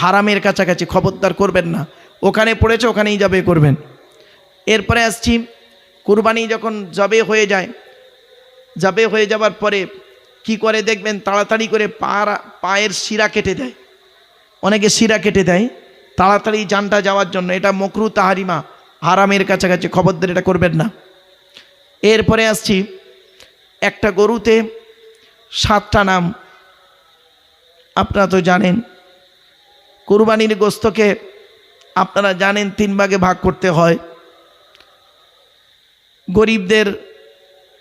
হারামের কাছাকাছি খবরদার করবেন না। ওখানে পড়েছে, ওখানেই যাবে করবেন। এরপরে আসছি, কুরবানি যখন জবে হয়ে যায় জবে হয়ে যাবার পরে কি করে দেখবেন, তাড়াতাড়ি করে পা পায়ের শিরা কেটে দেয়। অনেকে শিরা কেটে দেয়, তাড়াতাড়ি জানটা যাওয়ার জন্য। এটা মকরু তাহারিমা, হারামের কাছাকাছি খবরদার এটা করবেন না। এরপরে আসছি, একটা গরুতে সাতটা নাম। আপনারা তো জানেন কুরবানির গোস্তকে আপনারা জানেন তিন ভাগে ভাগ করতে হয়। গরিবদের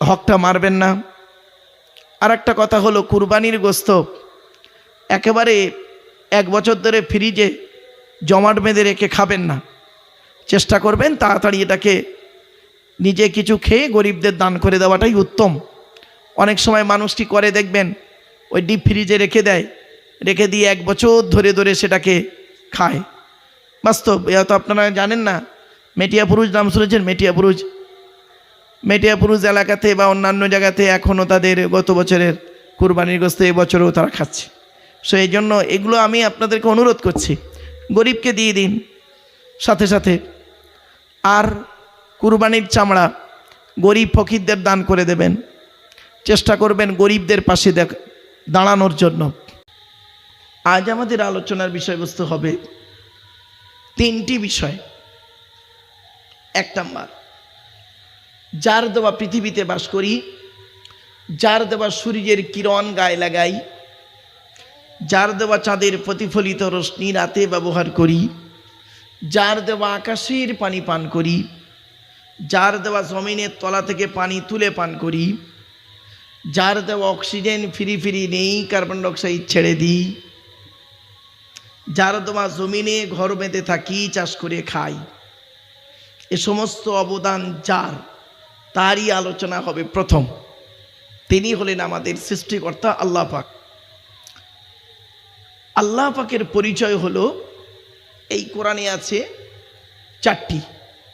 হকটা মারবেন না। আর একটা কথা হলো, কুরবানির গোস্ত একেবারে এক বছর ধরে ফ্রিজে জমাট বেঁধে রেখে খাবেন না। চেষ্টা করবেন তাড়াতাড়ি এটাকে নিজে কিছু খেয়ে গরিবদের দান করে দেওয়াটাই উত্তম। অনেক সময় মানুষটি করে দেখবেন, ওই ডিপ ফ্রিজে রেখে দেয়। রেখে দিয়ে এক বছর ধরে ধরে সেটাকে খায়। বাস্তব এ তো আপনারা জানেন না, মেটিয়া পুরুষ নাম শুনেছেন? মেটিয়া পুরুষ। মেটিয়া পুরুষ এলাকাতে বা অন্যান্য জায়গাতে এখনও তাদের গত বছরের কুরবানির গোস্ত এবছরও তারা খাচ্ছে। সো এই জন্য এগুলো আমি আপনাদেরকে অনুরোধ করছি, গরিবকে দিয়ে দিন। সাথে সাথে আর কুরবানির চামড়া গরিব ফকিরদের দান করে দেবেন। চেষ্টা করবেন গরিবদের পাশে দেখ, দাঁড়ানোর জন্য। আজ আমাদের আলোচনার বিষয়বস্তু হবে তিনটি বিষয়। এক নাম্বার, যার দেওয়া পৃথিবীতে বাস করি, যার দেওয়া সূর্যের কিরণ গায়ে লাগাই, যার দেওয়া চাঁদের প্রতিফলিত রশ্মি রাতে ব্যবহার করি, যার দেওয়া আকাশের পানি পান করি, যার দেওয়া জমিনের তলা থেকে পানি তুলে পান করি, যার দেওয়া অক্সিজেন ফিরি ফিরি নেই, কার্বন ডাইঅক্সাইড ছেড়ে দিই যার তোমার জমিনে ঘর বেঁধে থাকি, চাষ করে খাই। এ সমস্ত অবদান যার, তারই আলোচনা হবে প্রথম। তিনি হলেন আমাদের সৃষ্টিকর্তা আল্লাহ পাক। আল্লাহ পাকের পরিচয় হলো, এই কোরআনে আছে চারটি।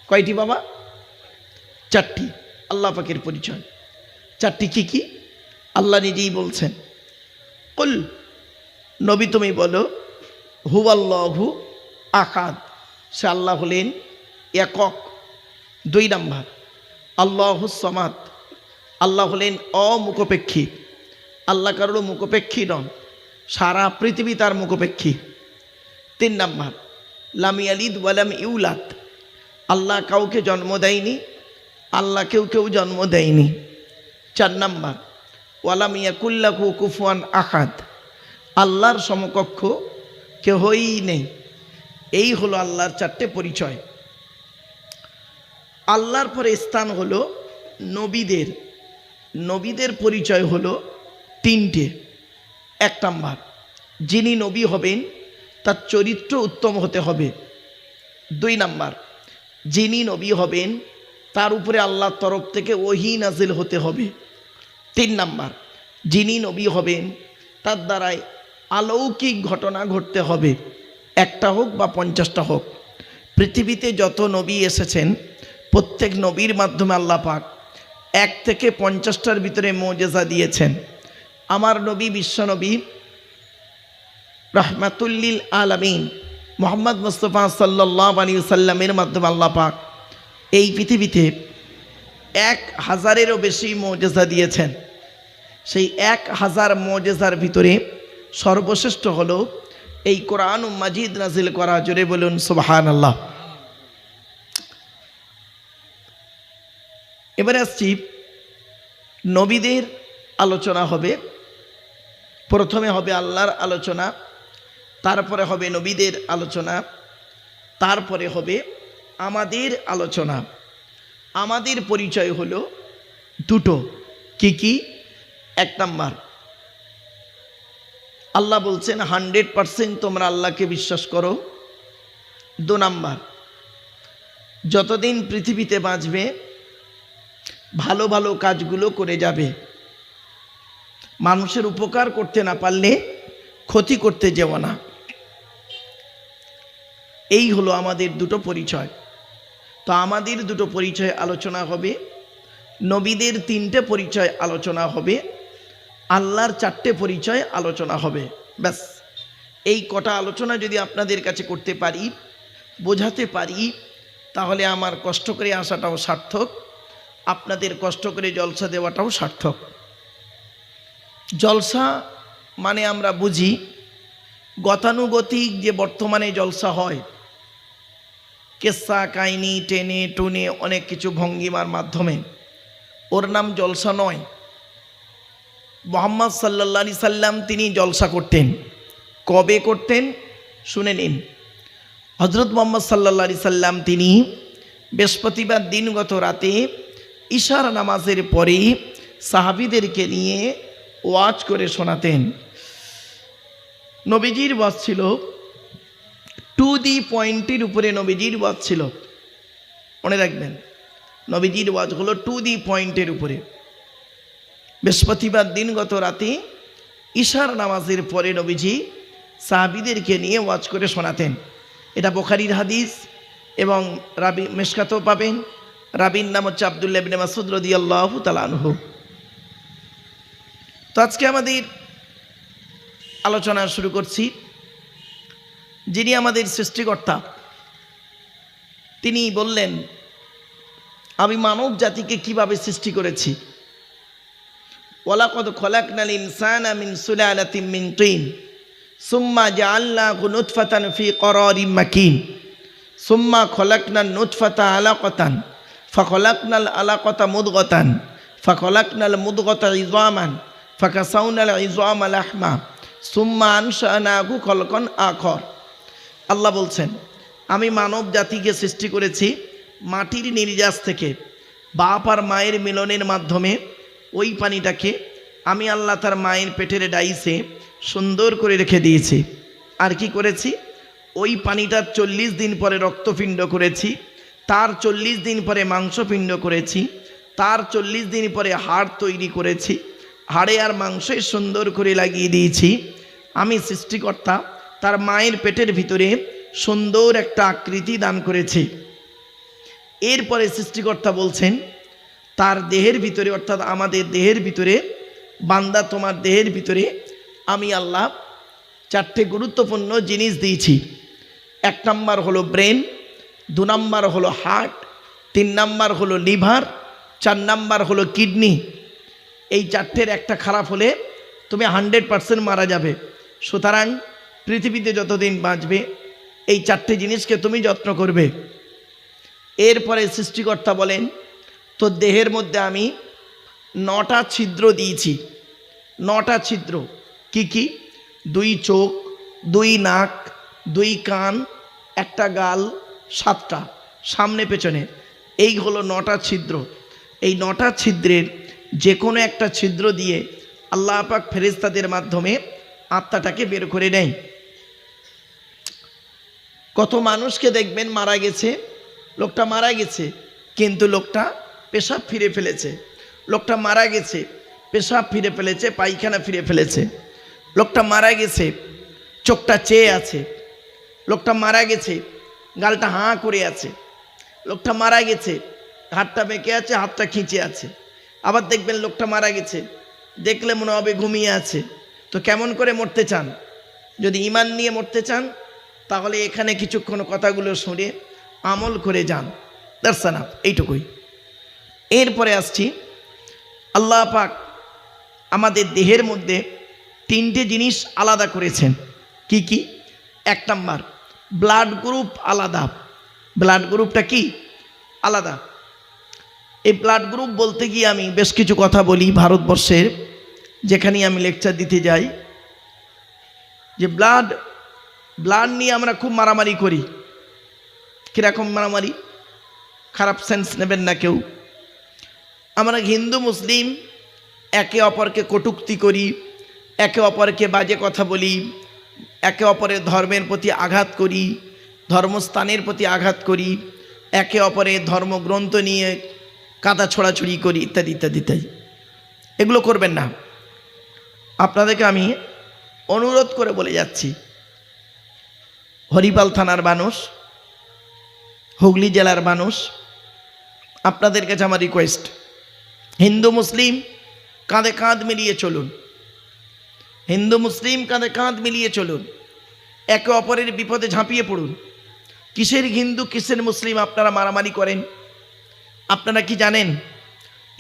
কয়টি বাবা? চারটি আল্লাহ পাকের পরিচয়। চারটি কি কি? আল্লাহ নিজেই বলছেন, কুল, নবী তুমি বলো হু আল্লাহু আকাদ সে আল্লাহ হলেন একক, দুই নাম্বার। আল্লাহ সমাদ। আল্লাহ হলেন অমুখপেক্ষী। আল্লাহ কারোর মুখপেক্ষী নন, সারা পৃথিবী তার মুখপেক্ষী। তিন নাম্বার, লামি আলিদ ওয়ালাম ইউলাদ। আল্লাহ কাউকে জন্ম দেয়নি, আল্লাহ কেউ কেউ জন্ম দেয়নি। চার নাম্বার ওয়ালাম ইয়াকুল্লাহু কুফুয়ান আখাদ। আল্লাহর সমকক্ষ কেহই নেই। এই হলো আল্লাহর চারটে পরিচয়। আল্লাহর পরে স্থান হলো নবীদের। নবীদের পরিচয় হলো তিনটে। এক নাম্বার, যিনি নবী হবেন, তার চরিত্র উত্তম হতে হবে। দুই নাম্বার, যিনি নবী হবেন, তার উপরে আল্লাহর তরফ থেকে ওহি নাজিল হতে হবে। তিন নাম্বার, যিনি নবী হবেন, তার দ্বারাই অলৌকিক ঘটনা ঘটতে হবে। একটা হোক বা পঞ্চাশটা হোক, পৃথিবীতে যত নবী এসেছেন, প্রত্যেক নবীর মাধ্যমে আল্লাহ পাক এক থেকে পঞ্চাশটার ভিতরে মোজেজা দিয়েছেন। আমার নবী বিশ্বনবী রহমাতুল্লিল আলমিন মোহাম্মদ মুস্তফা সাল্লাহ আলী সাল্লামের মাধ্যমে আল্লাহ পাক এই পৃথিবীতে এক হাজারেরও বেশি মোজেজা দিয়েছেন। সেই এক হাজার মোজেজার ভিতরে সর্বশ্রেষ্ঠ হলো এই কোরআন মাজিদ নাজিল করা। জোরে বলুন সুবাহান আল্লাহ এবারে আসছি, নবীদের আলোচনা হবে। প্রথমে হবে আল্লাহর আলোচনা, তারপরে হবে নবীদের আলোচনা, তারপরে হবে আমাদের আলোচনা। আমাদের পরিচয় হলো দুটো। কি কি? এক নাম্বার আল্লাহ বলছেন, হান্ড্রেড পারসেন্ট তোমরা আল্লাহকে বিশ্বাস করো। দু নাম্বার, যতদিন পৃথিবীতে বাঁচবে, ভালো ভালো কাজগুলো করে যাবে। মানুষের উপকার করতে না পারলে ক্ষতি করতে যেও না। এই হলো আমাদের দুটো পরিচয়। তো আমাদের দুটো পরিচয় আলোচনা হবে, নবীদের তিনটে পরিচয় আলোচনা হবে। আল্লাহর চারটে পরিচয় আলোচনা হবে। ব্যাস। এই কটা আলোচনা যদি আপনাদের কাছে করতে পারি, বোঝাতে পারি, তাহলে আমার কষ্ট করে আসাটাও সার্থক, আপনাদের কষ্ট করে জলসা দেওয়াটাও সার্থক। জলসা মানে আমরা বুঝি, গতানুগতিক যে বর্তমানে জলসা হয়, কেসা কাহিনি টেনে, টুনে, অনেক কিছু ভঙ্গিমার মাধ্যমে। ওর নাম জলসা নয়। মোহাম্মদ সাল্লা সাল্লাম তিনি জলসা করতেন। কবে করতেন? শুনে নিন। হজরত মোহাম্মদ সাল্লা সাল্লাম তিনি বৃহস্পতিবার দিনগত রাতে ইশার নামাজের পরে সাহাবিদেরকে নিয়ে ওয়াজ করে শোনাতেন। নবীজির ওয়াজ ছিল টু দি পয়েন্টের উপরে নবীজির ওয়াজ ছিল। মনে রাখবেন, নবীজির ওয়াজ হলো টু দি পয়েন্টের উপরে। বৃহস্পতিবার দিনগত রাতে ঈশার নামাজের পরে নবীজি সাহাবিদেরকে নিয়ে ওয়াজ করে শোনাতেন। এটা বোখারির হাদিস এবং রাবি মেশকাতেও পাবেন। রাবির নাম হচ্ছে আবদুল্লাহ ইবনে মাসুদ রদি আল্লাহ তালানহু তো আজকে আমাদের আলোচনা শুরু করছি। যিনি আমাদের সৃষ্টিকর্তা, তিনি বললেন, আমি মানব জাতিকে কীভাবে সৃষ্টি করেছি? ওয়ালাকদ খলাকনাল ইনসানা মিন সুলালাতিন মিন তিন, সুম্মা জাআলনাহু নুতফাতান ফি করারিম মাকিন, সুম্মা খলাকনান নুতফাতা আলাকাতান, ফাখলাকনাল আলাকাতা মুদগাতান, ফাখলাকনাল মুদগাতা ইযামান ফাকাসাউনাল ইযামা লাহমা, সুম্মা আনশানাহু খলকন আখর। আল্লাহ বলছেন, আমি মানব জাতিকে সৃষ্টি করেছি মাটির নির্যাস থেকে, বাপ আর মায়ের মিলনের মাধ্যমে ওই পানিটাকে আমি আল্লাহ তার মায়ের পেটের ডাইসে সুন্দর করে রেখে দিয়েছি। আর কি করেছি? ওই পানিটার চল্লিশ দিন পরে রক্তপিণ্ড করেছি, তার চল্লিশ দিন পরে মাংসপিণ্ড করেছি, তার চল্লিশ দিন পরে হাড় তৈরি করেছি, হাড়ে আর মাংসে সুন্দর করে লাগিয়ে দিয়েছি। আমি সৃষ্টিকর্তা, তার মায়ের পেটের ভিতরে সুন্দর একটা আকৃতি দান করেছি। এরপরে সৃষ্টিকর্তা বলছেন তার দেহের ভিতরে, অর্থাৎ আমাদের দেহের ভিতরে, বান্দা তোমার দেহের ভিতরে, আমি আল্লাহ চারটে গুরুত্বপূর্ণ জিনিস দিয়েছি। এক নাম্বার হলো ব্রেন, দু নাম্বার হলো হার্ট, তিন নাম্বার হলো লিভার, চার নাম্বার হলো কিডনি। এই চারটের একটা খারাপ হলে তুমি হান্ড্রেড পারসেন্ট মারা যাবে। সুতরাং পৃথিবীতে যতদিন বাঁচবে, এই চারটে জিনিসকে তুমি যত্ন করবে। এরপরে সৃষ্টিকর্তা বলেন তো দেহের মধ্যে আমি নটা ছিদ্র দিয়েছি। নটা ছিদ্র। কি কি? দুই চোখ, দুই নাক, দুই কান, একটা গাল, সাতটা। সামনে, পেছনে। এই হলো নটা ছিদ্র। এই নটা ছিদ্রের যে কোনো একটা ছিদ্র দিয়ে আল্লাহ পাক ফেরেস্তাদের মাধ্যমে আত্মাটাকে বের করে নেয়। কত মানুষকে দেখবেন মারা গেছে। লোকটা মারা গেছে। কিন্তু লোকটা পেশাব ফিরে ফেলেছে। লোকটা মারা গেছে, পেশাব ফিরে ফেলেছে, পায়খানা ফিরে ফেলেছে। লোকটা মারা গেছে, চোখটা চেয়ে আছে। লোকটা মারা গেছে, গালটা হাঁ করে আছে। লোকটা মারা গেছে, হাতটা বেঁকে আছে, হাতটা খিঁচে আছে। আবার দেখবেন লোকটা মারা গেছে, দেখলে মনে হবে ঘুমিয়ে আছে। তো কেমন করে মরতে চান? যদি ইমান নিয়ে মরতে চান, তাহলে এখানে কিছুক্ষণ কথাগুলো শুনে আমল করে যান। দর্শনাপ এইটুকুই। এরপরে আসছি। আল্লাহ পাক আমাদের দেহের মধ্যে তিনটে জিনিস আলাদা করেছেন। কি কি? এক নাম্বার ব্লাড গ্রুপ আলাদা। ব্লাড গ্রুপটা কি? আলাদা। এই ব্লাড গ্রুপ বলতে গিয়ে আমি বেশ কিছু কথা বলি ভারতবর্ষের যেখানে আমি লেকচার দিতে যাই। যে ব্লাড ব্লাড নিয়ে আমরা খুব মারামারি করি। কীরকম মারামারি? খারাপ সেন্স নেবেন না কেউ। আমরা হিন্দু, মুসলিম, একে অপরকে কটুক্তি করি, একে অপরকে বাজে কথা বলি, একে অপরের ধর্মের প্রতি আঘাত করি, ধর্মস্থানের প্রতি আঘাত করি, একে অপরের ধর্মগ্রন্থ নিয়ে কাদা ছড়াছড়ি করি, ইত্যাদি ইত্যাদি ইত্যাদি। এগুলো করবেন না। আপনাদেরকে আমি অনুরোধ করে বলে যাচ্ছি। হরিপাল থানার মানুষ, হুগলি জেলার মানুষ, আপনাদের কাছে আমার রিকোয়েস্ট হিন্দু মুসলিম কাঁধে কাঁধ মিলিয়ে চলুন। হিন্দু মুসলিম কাঁধে কাঁধ মিলিয়ে চলুন। একে অপরের বিপদে ঝাঁপিয়ে পড়ুন। কিসের হিন্দু, কিসের মুসলিম আপনারা মারামারি করেন? আপনারা কি জানেন,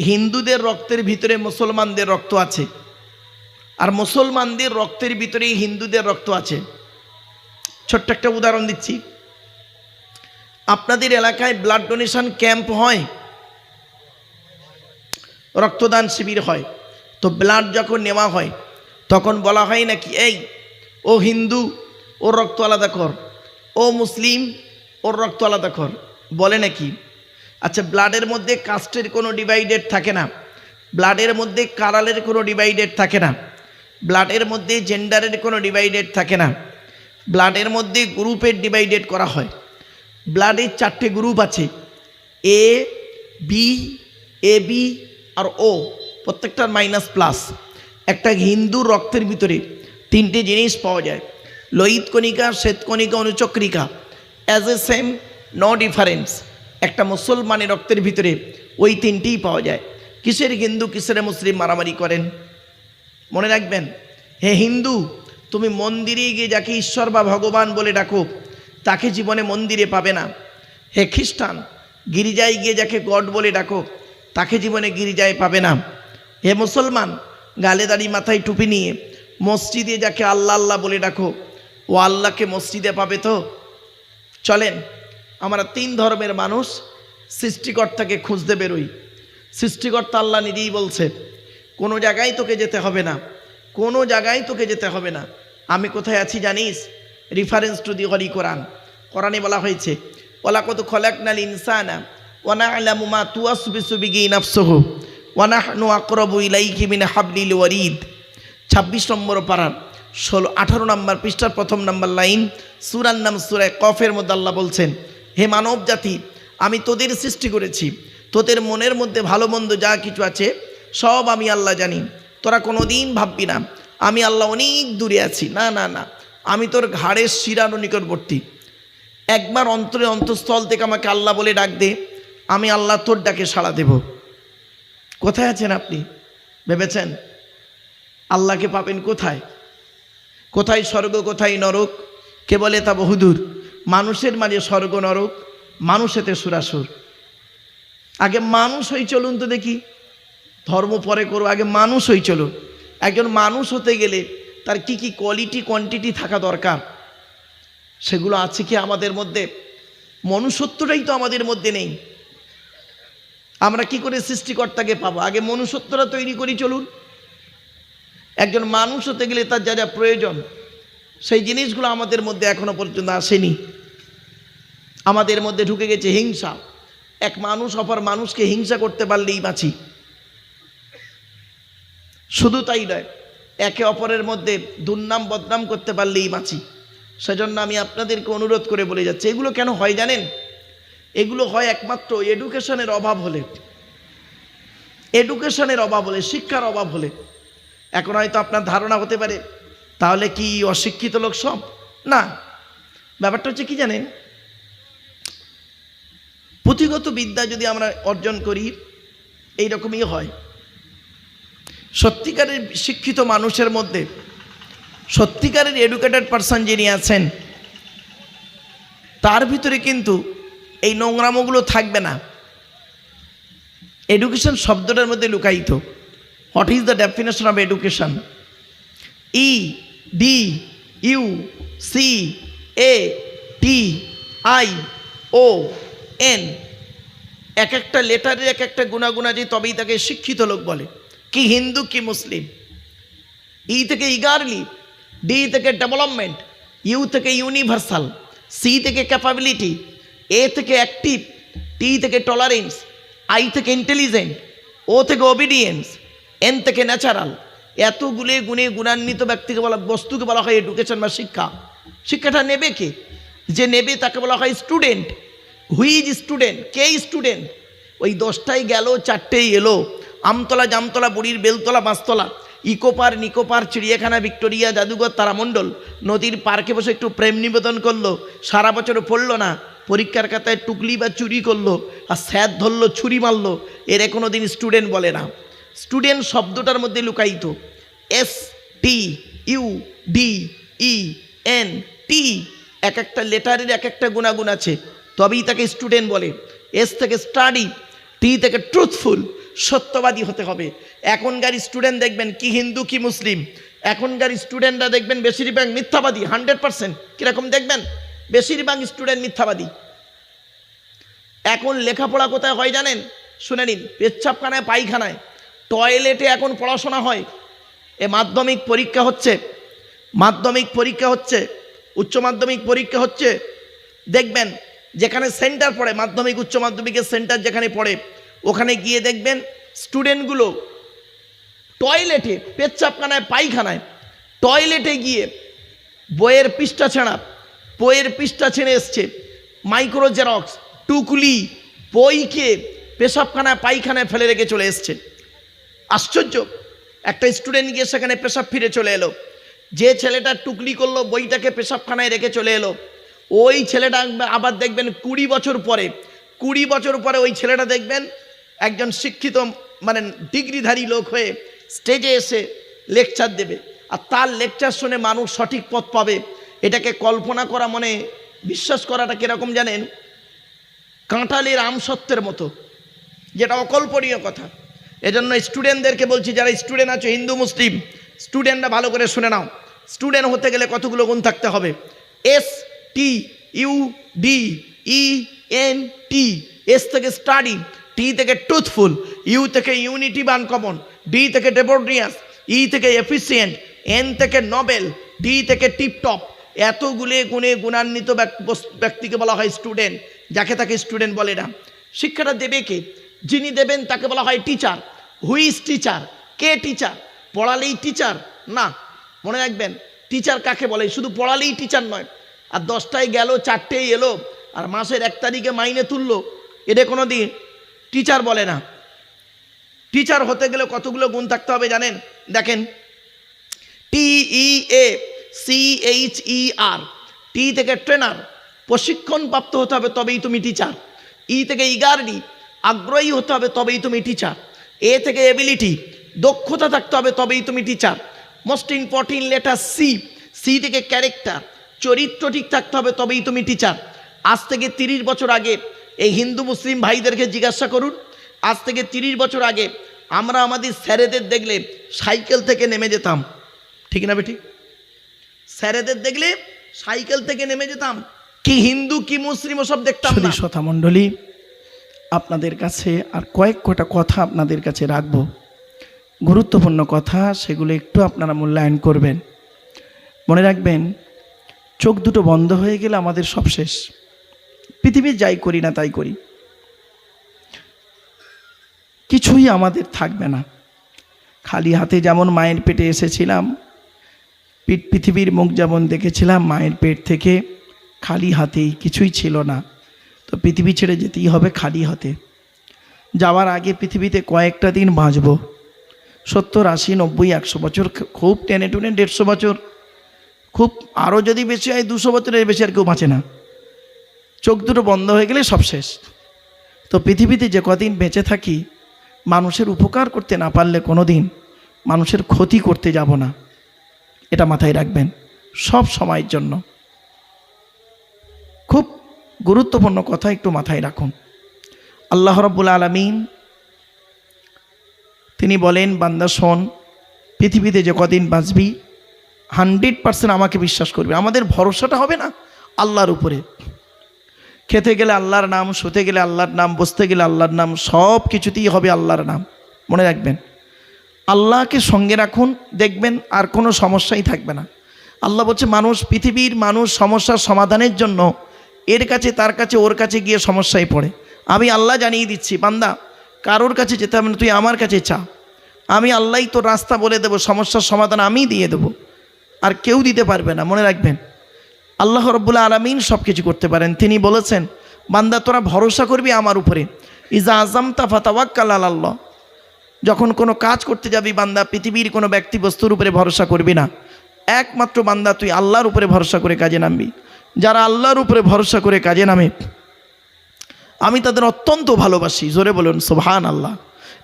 হিন্দুদের রক্তের ভিতরে মুসলমানদের রক্ত আছে। আর মুসলমানদের রক্তের ভিতরেই হিন্দুদের রক্ত আছে। ছোট্ট একটা উদাহরণ দিচ্ছি। আপনাদের এলাকায় ব্লাড ডোনেশন ক্যাম্প হয়। রক্তদান শিবির হয়। তো ব্লাড যখন নেওয়া হয়, তখন বলা হয় নাকি, এই, ও হিন্দু, ওর রক্ত আলাদা কর। ও মুসলিম, ওর রক্ত আলাদা কর। বলে নাকি। আচ্ছা ব্লাডের মধ্যে কাস্টের কোনো ডিভাইডেড থাকে না। ব্লাডের মধ্যে কারালের কোনো ডিভাইডেড থাকে না। ব্লাডের মধ্যে জেন্ডারের কোনো ডিভাইডেড থাকে না। ব্লাডের মধ্যে গ্রুপের ডিভাইডেড করা হয়। ব্লাডের চারটে গ্রুপ আছে। এ বি এ বি আর ও প্রত্যেকটার মাইনাস প্লাস একটা হিন্দু রক্তের ভিতরে তিনটে জিনিস পাওয়া যায়। লোহিত কণিকা শ্বেতকণিকা অনুচক্রিকা। As a same no difference একটা মুসলমানের রক্তের ভিতরে ওই তিনটেই পাওয়া যায়। কিসের হিন্দু, কিসের মুসলিম মারামারি করেন? মনে রাখবেন, হে হিন্দু, তুমি মন্দিরে গিয়ে যাকে ঈশ্বর বা ভগবান বলে ডাকো, তাকে জীবনে মন্দিরে পাবে না। হে খ্রিস্টান, গিরিজায় গিয়ে যাকে গড বলে ডাকো তাকে জীবনে গিরিজায় পাবে না। হে মুসলমান, গালে দাড়ি, মাথায় টুপি নিয়ে মসজিদে যাকে আল্লাহ আল্লাহ বলে ডাকো, ও আল্লাহকে মসজিদে পাবে তো? চলেন, আমরা তিন ধর্মের মানুষ সৃষ্টিকর্তাকে খুঁজতে বেরোই। সৃষ্টিকর্তা আল্লাহ নিজেই বলছে, কোনো জায়গায় তোকে যেতে হবে না, কোনো জায়গায় তোকে যেতে হবে না। আমি কোথায় আছি জানিস? Reference to the holy Quran কোরআনে বলা হয়েছে ওলা কত খলাক নাল ইনসানা আলামুমা তুয়াসবি সুবিগি নাফসহ ওয়ানা নু আকরবু ইলাইকি মিন হাবলিল ওয়ারিদ। ছাব্বিশ নম্বর পাড়ার ষোলো, আঠারো নম্বর পৃষ্ঠার প্রথম নম্বর লাইন সুরার নাম সুরায় কফের মধ্যে আল্লাহ বলছেন, হে মানব জাতি, আমি তোদের সৃষ্টি করেছি। তোদের মনের মধ্যে ভালো মন্দ যা কিছু আছে, সব আমি আল্লাহ জানি। তোরা কোনো দিন ভাববি না, আমি আল্লাহ অনেক দূরে আছি। না না না, আমি তোর ঘাড়ের শিরানো নিকটবর্তী। একবার অন্তরে অন্তঃস্থল থেকে আমাকে আল্লাহ বলে ডাক দে। আমি আল্লাহ তোর ডাকে সাড়া দেব। কোথায় আছেন আপনি? ভেবেছেন? আল্লাহকে পাবেন কোথায়? কোথায় স্বর্গ, কোথায় নরক? কে বলে তা বহুদূর? মানুষের মাঝে স্বর্গ, নরক, মানুষেতে সুরাসুর। আগে মানুষ হই চলুন তো দেখি। ধর্ম পরে করো, আগে মানুষ হই চলুন। একজন মানুষ হতে গেলে তার কি কি কোয়ালিটি কোয়ান্টিটি থাকা দরকার? সেগুলো আছে কি আমাদের মধ্যে? মনুষ্যত্বটাই তো আমাদের মধ্যে নেই। আমরা কি করে সৃষ্টিকর্তাকে পাবো? আগে মনুষ্যত্বটা তৈরি করি, চলুন। একজন মানুষ হতে গেলে তার যা যা প্রয়োজন, সেই জিনিসগুলো আমাদের মধ্যে এখনও পর্যন্ত আসেনি। আমাদের মধ্যে ঢুকে গেছে হিংসা। এক মানুষ অপর মানুষকে হিংসা করতে পারলেই বাঁচি। শুধু তাই নয়, একে অপরের মধ্যে দুর্নাম বদনাম করতে পারলেই বাঁচি। সেজন্য আমি আপনাদেরকে অনুরোধ করে বলে যাচ্ছি, এগুলো কেন হয় জানেন? এগুলো হয় একমাত্র এডুকেশনের অভাব হলে। এডুকেশনের অভাব হলে, শিক্ষার অভাব হলে। এখন হয়তো আপনার ধারণা হতে পারে, তাহলে কি অশিক্ষিত লোক সব? না। ব্যাপারটা হচ্ছে কি জানেন? পুঁথিগত বিদ্যা যদি আমরা অর্জন করি এই রকমই হয়। সত্যিকারের শিক্ষিত মানুষের মধ্যে সত্যিকারের এডুকেটেড পারসন যিনি আছেন, তার ভিতরে কিন্তু এই নোংরামোগুলো থাকবে না। এডুকেশন শব্দটার মধ্যে লুকায়িত। What is the definition of education E D U C A T I O N এক একটা লেটারের এক একটা গুণাগুণ আছে তবেই তাকে শিক্ষিত লোক বলে। কি হিন্দু, কি মুসলিম। ই থেকে ইগারলি ডি থেকে ডেভেলপমেন্ট ইউ থেকে ইউনিভার্সাল সি থেকে ক্যাপাবিলিটি এ থেকে অ্যাক্টিভ টি থেকে টলারেন্স আই থেকে ইন্টেলিজেন্ট ও থেকে ওবিডিয়েন্স এন থেকে ন্যাচারাল এতগুলো গুণে গুণান্বিত ব্যক্তিকে বলা, বস্তুকে বলা হয় এডুকেশন বা শিক্ষা। শিক্ষাটা নেবে কে? যে নেবে তাকে বলা হয় স্টুডেন্ট হুইজ স্টুডেন্ট কে স্টুডেন্ট ওই দশটায় গেল, চারটেই এলো। আমতলা জামতলা, বুড়ির বেলতলা, বাঁশতলা। ইকোপার, নিকোপার, চিড়িয়াখানা, ভিক্টোরিয়া, জাদুঘর, তারামণ্ডল। নদীর পার্কে বসে একটু প্রেম নিবেদন করল। সারা বছর পড়ল না। পরীক্ষার খাতায় টুকলি বা চুরি করল আর স্যার ধরলো, ছুরি মারলো। এর কোনো দিন স্টুডেন্ট বলে না। স্টুডেন্ট শব্দটার মধ্যে লুকায়িত। S T U D E N T এক একটা লেটারের এক একটা গুণাগুণ আছে। তবেই তাকে স্টুডেন্ট বলে। এস থেকে স্টাডি টি থেকে ট্রুথফুল সত্যবাদী হতে হবে। এখনকার স্টুডেন্ট দেখবেন কি হিন্দু, কি মুসলিম। এখনকার স্টুডেন্টরা দেখবেন বেশিরভাগ মিথ্যাবাদী হান্ড্রেড পার্সেন্ট কীরকম দেখবেন? বেশিরভাগ স্টুডেন্ট মিথ্যাবাদী। এখন লেখাপড়া কোথায় হয় জানেন? শুনে নিন, পেচ্ছাপখানায়, পায়খানায়। টয়লেটে এখন পড়াশোনা হয়। এ মাধ্যমিক পরীক্ষা হচ্ছে। মাধ্যমিক পরীক্ষা হচ্ছে। উচ্চ মাধ্যমিক পরীক্ষা হচ্ছে। দেখবেন, যেখানে সেন্টার পড়ে, মাধ্যমিক, উচ্চ মাধ্যমিকের সেন্টার যেখানে পড়ে, ওখানে গিয়ে দেখবেন স্টুডেন্টগুলো টয়লেটে পেচ্ছাপখানায়, পায়খানায় টয়লেটে গিয়ে বইয়ের পৃষ্ঠা ছেঁড়া বইয়ের পৃষ্ঠা ছেড়ে এসছে। মাইক্রো জেরক্স টুকলি, বইকে পেশাবখানায়, পায়খানায় ফেলে রেখে চলে এসছে। আশ্চর্য, একটা স্টুডেন্ট গিয়ে সেখানে পেশাব ফিরে চলে এলো। যে ছেলেটা টুকলি করল, বইটাকে পেশাবখানায় রেখে চলে এলো। ওই ছেলেটা আবার দেখবেন কুড়ি বছর পরে, কুড়ি বছর পরে ওই ছেলেটা দেখবেন একজন শিক্ষিত মানে ডিগ্রিধারী লোক হয়ে স্টেজে এসে লেকচার দেবে। আর তার লেকচার শুনে মানুষ সঠিক পথ পাবে। এটাকে কল্পনা করা মনে, বিশ্বাস করাটা কীরকম জানেন? কাঁঠালের আমসত্বের মতো, যেটা অকল্পনীয় কথা। এজন্য স্টুডেন্টদেরকে বলছি, যারা স্টুডেন্ট আছে, হিন্দু, মুসলিম, স্টুডেন্টরা ভালো করে শুনে নাও। স্টুডেন্ট হতে গেলে কতগুলো গুণ থাকতে হবে? S T U D E N T S থেকে স্টাডি টি থেকে ট্রুথফুল ইউ থেকে ইউনিটি বা আনকমন ডি থেকে ডেবোড্রিয়াস ই থেকে এফিসিয়েন্ট এন থেকে নবেল টি থেকে টিপটপ এতগুলো গুণে গুণান্বিত ব্যক- ব্যক্তিকে বলা হয় স্টুডেন্ট যাকে তাকে স্টুডেন্ট বলে না। শিক্ষাটা দেবে কে? যিনি দেবেন তাকে বলা হয় টিচার হুইজ টিচার কে টিচার পড়ালেই টিচার না। মনে রাখবেন টিচার কাকে বলে? শুধু পড়ালেই টিচার নয়। আর দশটায় গেল চারটেই এলো, আর মাসের এক তারিখে মাইনে তুললো। এটা কোনো দিন টিচার বলে না। টিচার হতে গেলে কতগুলো গুণ থাকতে হবে জানেন? দেখেন টি ই এ সি এইচ ই আর টি থেকে ট্রেনার প্রশিক্ষণ প্রাপ্ত হতে হবে তবেই তুমি টিচার ই থেকে ইগারডি আগ্রহী হতে হবে তবেই তুমি টিচার এ থেকে এবিলিটি দক্ষতা থাকতে হবে তবেই তুমি teacher most important letter C C থেকে ক্যারেক্টার চরিত্র ঠিক থাকতে হবে তবেই তুমি টিচার আজ থেকে তিরিশ বছর আগে এই হিন্দু মুসলিম ভাইদেরকে জিজ্ঞাসা করুন, আজ থেকে তিরিশ বছর আগে আমরা আমাদের স্যারেদের দেখলে সাইকেল থেকে নেমে যেতাম। ঠিক না বেঠিক স্যারেদের দেখলে সাইকেল থেকে নেমে যেতাম। কি হিন্দু, কি মুসলিম ওসব দেখতাম না। শ্রোতা মণ্ডলী, আপনাদের কাছে আর কয়েক কটা কথা আপনাদের কাছে রাখব। গুরুত্বপূর্ণ কথা, সেগুলো একটু আপনারা মূল্যায়ন করবেন। মনে রাখবেন, চোখ দুটো বন্ধ হয়ে গেলে আমাদের সব শেষ। পৃথিবীর যাই করি না তাই করি। কিছুই আমাদের থাকবে না। খালি হাতে যেমন মায়ের পেটে এসেছিলাম পৃথিবীর মুখ যেমন দেখেছিলাম, মায়ের পেট থেকে খালি হাতেই কিছুই ছিল না। তো পৃথিবী ছেড়ে যেতেই হবে খালি হাতে। যাওয়ার আগে পৃথিবীতে কয়েকটা দিন বাঁচব। সত্তর, আশি, নব্বই, একশো বছর, খুব টেনে টুনে দেড়শো বছর। খুব আরও যদি বেশি হয়, দুশো বছরের বেশি আর কেউ বাঁচে না। চোখ দুটো বন্ধ হয়ে গেলে সব শেষ। তো পৃথিবীতে যে কদিন বেঁচে থাকি, মানুষের উপকার করতে না পারলে কোনো দিন মানুষের ক্ষতি করতে যাব না। এটা মাথায় রাখবেন সব সময়ের জন্য। খুব গুরুত্বপূর্ণ কথা একটু মাথায় রাখুন। আল্লাহ রব্বুল আলমিন তিনি বলেন, বান্দা শোন, পৃথিবীতে যে কদিন বাঁচবি, হান্ড্রেড পার্সেন্ট আমাকে বিশ্বাস করবে। আমাদের ভরসাটা হবে না আল্লাহর উপরে। খেতে গেলে আল্লাহর নাম, শুতে গেলে আল্লাহর নাম, বসতে গেলে আল্লাহর নাম সব কিছুতেই হবে আল্লাহর নাম। মনে রাখবেন। আল্লাহকে সঙ্গে রাখুন, দেখবেন আর কোনো সমস্যাই থাকবে না। আল্লাহ বলছে, মানুষ, পৃথিবীর মানুষ সমস্যার সমাধানের জন্য এর কাছে, তার কাছে, ওর কাছে গিয়ে সমস্যায় পড়ে। আমি আল্লাহ জানিয়ে দিচ্ছি, বান্দা, কারোর কাছে যেতে হবে না, তুই আমার কাছে চা। আমি আল্লাহই তোর রাস্তা বলে দেবো, সমস্যার সমাধান আমিই দিয়ে দেবো। আর কেউ দিতে পারবে না, মনে রাখবেন। আল্লাহ রব্বুল্লা আলমিন সব কিছু করতে পারেন। তিনি বলেছেন, বান্দা, তোরা ভরসা করবি আমার উপরে। ইজা আজম তাফাতাওয়াক্কাল আল্লাহ যখন কোনো কাজ করতে যাবি, বান্দা, পৃথিবীর কোনো ব্যক্তি বস্তুর উপরে ভরসা করবি না। একমাত্র বান্দা তুই আল্লাহর উপরে ভরসা করে কাজে নামবি। যারা আল্লাহর উপরে ভরসা করে কাজে নামে, আমি তাদের অত্যন্ত ভালোবাসি। জোরে বলুন সোভান আল্লাহ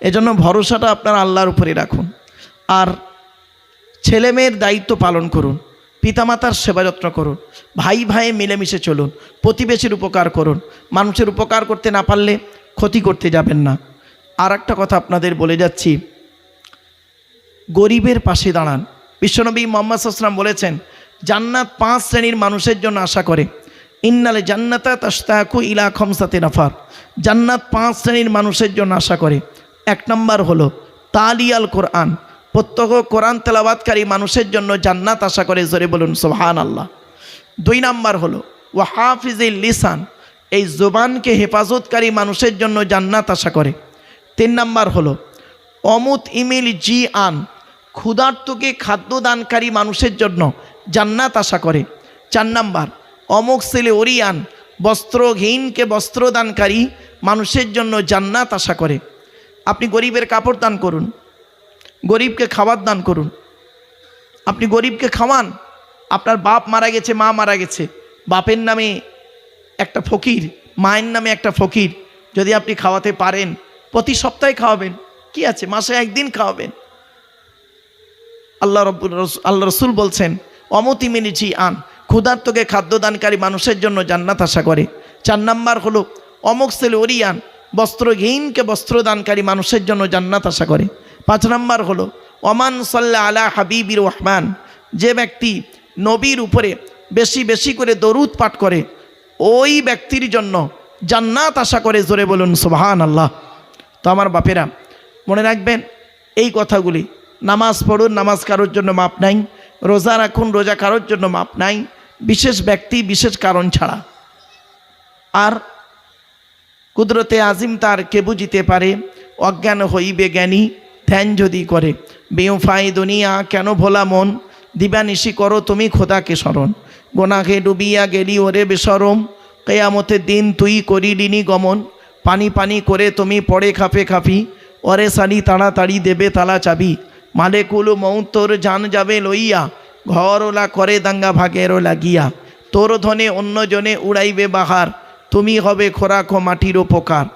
এজন্য ভরসাটা আপনার আল্লাহর উপরে রাখুন। আর ছেলে মেয়ের দায়িত্ব পালন করুন। পিতামাতার সেবা যত্ন করুন। ভাই ভাইয়ে মিলেমিশে চলুন। প্রতিবেশীর উপকার করুন। মানুষের উপকার করতে না পারলে ক্ষতি করতে যাবেন না। আর একটা কথা আপনাদের বলে যাচ্ছি। গরিবের পাশে দাঁড়ান। বিশ্বনবী মোহাম্মদ আসলাম বলেছেন, জান্নাত পাঁচ শ্রেণির মানুষের জন্য আশা করে। ইন্নালে জান্নাতা তাস্তাকু ইলা খমসাতে নাফার। জান্নাত পাঁচ শ্রেণির মানুষের জন্য আশা করে। এক নম্বর হলো তালিয়াল কোরআন। প্রত্যহ কোরআন তেলাবাদকারী মানুষের জন্য জান্নাত আশা করে, জোরে বলুন সোহান আল্লাহ দুই নম্বর হলো ও হাফিজে লিসান। এই জোবানকে হেফাজতকারী মানুষের জন্য জান্নাত আশা করে। তিন নাম্বার হলো, অমুত ইমিল জি আন, ক্ষুধার্তকে খাদ্যদানকারী মানুষের জন্য জান্নাত আশা করে। চার নাম্বার, অমুক ছেলে ওরিয়ান, বস্ত্রহীনকে বস্ত্রদানকারী মানুষের জন্য জান্নাত আশা করে। আপনি গরিবের কাপড় দান করুন, গরিবকে খাবার দান করুন। আপনি গরিবকে খাওয়ান, আপনার বাপ মারা গেছে, মা মারা গেছে, বাপের নামে একটা ফকির, মায়ের নামে একটা ফকির, যদি আপনি খাওয়াতে পারেন প্রতি সপ্তাহে খাওয়াবেন। কি আছে? মাসে একদিন খাওয়াবেন। আল্লাহ রস- আল্লাহ রসুল বলছেন, অমতি মিনিচি আন ক্ষুধার্তকে খাদ্যদানকারী মানুষের জন্য জান্নাত আশা করে। চার নাম্বার হলো, অমুক সেল ওরিয়ান, বস্ত্রহীনকে বস্ত্রদানকারী মানুষের জন্য জান্নাত আশা করে। পাঁচ নাম্বার হলো, ওমান সাল্লাহ আলা হাবিবির রহমান, যে ব্যক্তি নবীর উপরে বেশি বেশি করে দরুদ পাঠ করে, ওই ব্যক্তির জন্য জান্নাত আশা করে। জোরে বলুন সুবহান আল্লাহ তো আমার বাপেরা, মনে রাখবেন, এই কথাগুলি, নামাজ পড়ুন, নামাজ কারোর জন্য মাপ নাই, রোজা রাখুন, রোজা কারোর জন্য মাপ নাই, বিশেষ ব্যক্তি, বিশেষ কারণ ছাড়া। আর কুদরতে আজিম তার কে বুঝিতে পারে, অজ্ঞান হইবে জ্ঞানী, ধ্যান যদি করে। বেউফাই দুনিয়া, কেন ভোলা মন? দিবানিশি করো তুমি খোদাকে স্মরণ। গোনাকে ডুবিয়া গেলি ওরে বেসরম কেয়ামতের দিন তুই করিলিনি গমন। পানি পানি করে তুমি পড়ে খাপে খাপি। অরে সানি তাড়াতাড়ি দেবে তালা চাবি। মালেকুল মৌতর জান যাবে লইয়া। ঘর ওলা করে দাঙ্গা ভাগেরও লাগিয়া। তোর ধনে অন্যজনে উড়াইবে বাহার। তুমি হবে খোরাক মাটিরও মাটির উপকার